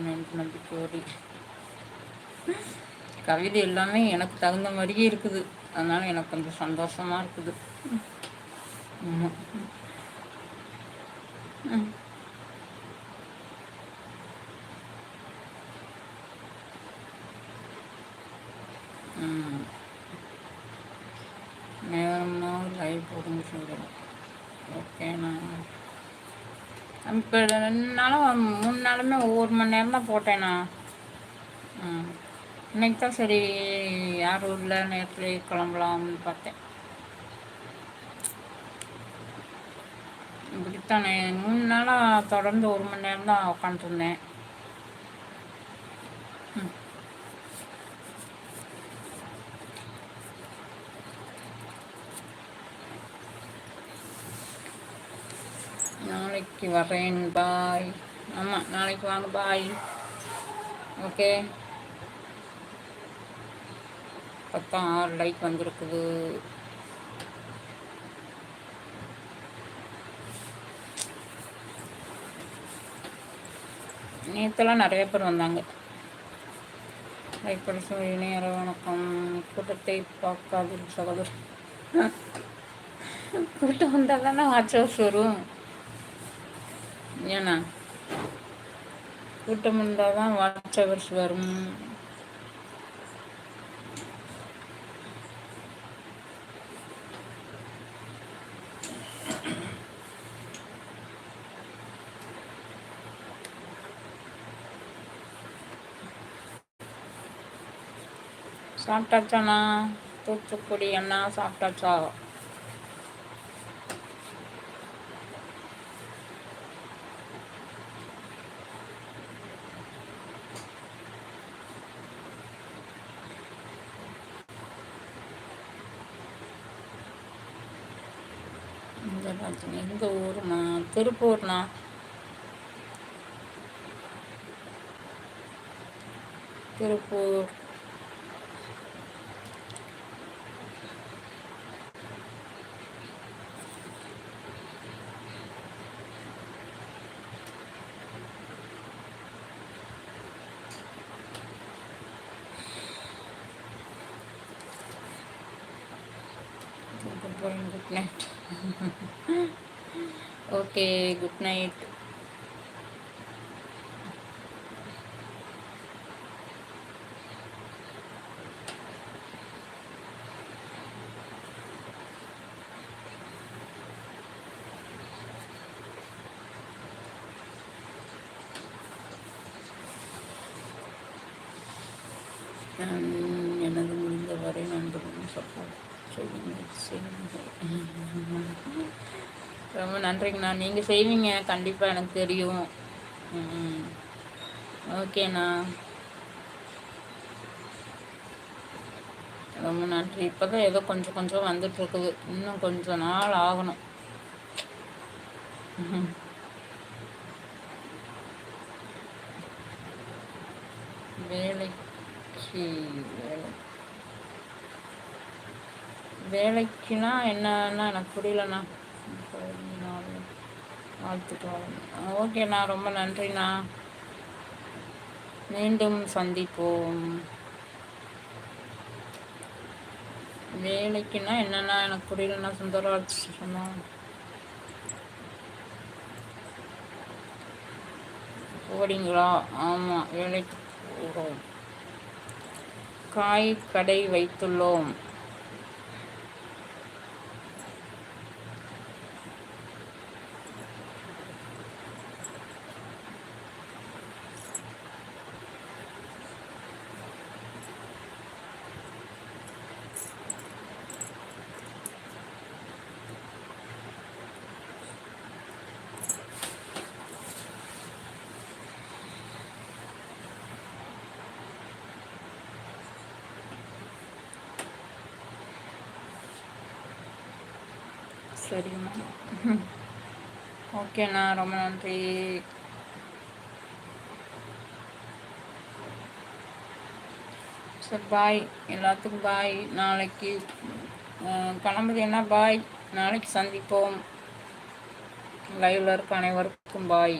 நான் என்று கவிதை எல்லாமே எனக்கு தகுந்த மாதிரியே இருக்குது. அதனால எனக்கு கொஞ்சம் சந்தோஷமா இருக்குது. ம். ம். நேரம்னா லைவ் போடுங்க சொல்கிறேன் ஓகேண்ணா இப்போ ரெண்டு நாளும் மூணு நாளுமே ஒவ்வொரு மணி நேரம் தான் போட்டேண்ணா ம். இன்னைக்கு தான் சரி யாரும் இல்லை நேரத்தில் கிளம்பலாம்னு பார்த்தேன். இப்படித்தானே மூணு நாளாக தொடர்ந்து ஒரு மணி நேரம் தான் உட்காந்துருந்தேன் ம். நாளைக்கு வரேன் பாய் ஆமாம் நாளைக்கு வாங்க பாய் ஓகே பத்தம் ஆறு லைக் வந்திருக்குது. நேற்றுலாம் நிறைய பேர் வந்தாங்க. லைக் பண்ண சொல்லி நேர வணக்கம். கூட்டத்தை பார்க்காது சகோதரர். கூட்டம் வந்தால் தானே வாட்ச் ஹவுஸ் வரும். ஏண்ணா கூட்டம் இருந்தால் தான் வாட்சவர்ஸ் வரும். சாப்பிட்டாச்சாண்ணா? தூத்துக்குடி அண்ணா சாப்பிட்டாச்சா? எந்த ஊருண்ணா? திருப்பூர்ண்ணா? Tiruppur. Good night okay good night எனது முடிந்தவரை நண்பர்களும் சப்போர்ட் ரொம்ப நன்றிங்கண்ணா. நீங்கள் செய்வீங்க. கண்டிப்பாக எனக்கு தெரியும். ஓகேண்ணா. ரொம்ப நன்றி. இப்போ தான் ஏதோ கொஞ்சம் கொஞ்சம் வந்துட்டுருக்குது. இன்னும் கொஞ்சம் நாள் ஆகணும். வேலைக்கு வேலை. வேலைக்குன்னா என்னன்னா எனக்கு புரியலண்ணா. வாழ்த்துக்கள். ஓகேண்ணா ரொம்ப நன்றிண்ணா. மீண்டும் சந்திப்போம். வேலைக்குன்னா என்னன்னா எனக்கு புரியலண்ணா சுந்தரராஜ் சொன்னோம் போறீங்களா ஆமாம் வேலைக்கு போகிறோம் காய் கடை வைத்துள்ளோம். சரிங்கண்ணா ஓகேண்ணா ரொம்ப நன்றி. சார் பாய் எல்லாத்துக்கும் பாய் நாளைக்கு கிளம்புதேன்னா பாய் நாளைக்கு சந்திப்போம். லைவில் இருக்க அனைவருக்கும் பாய்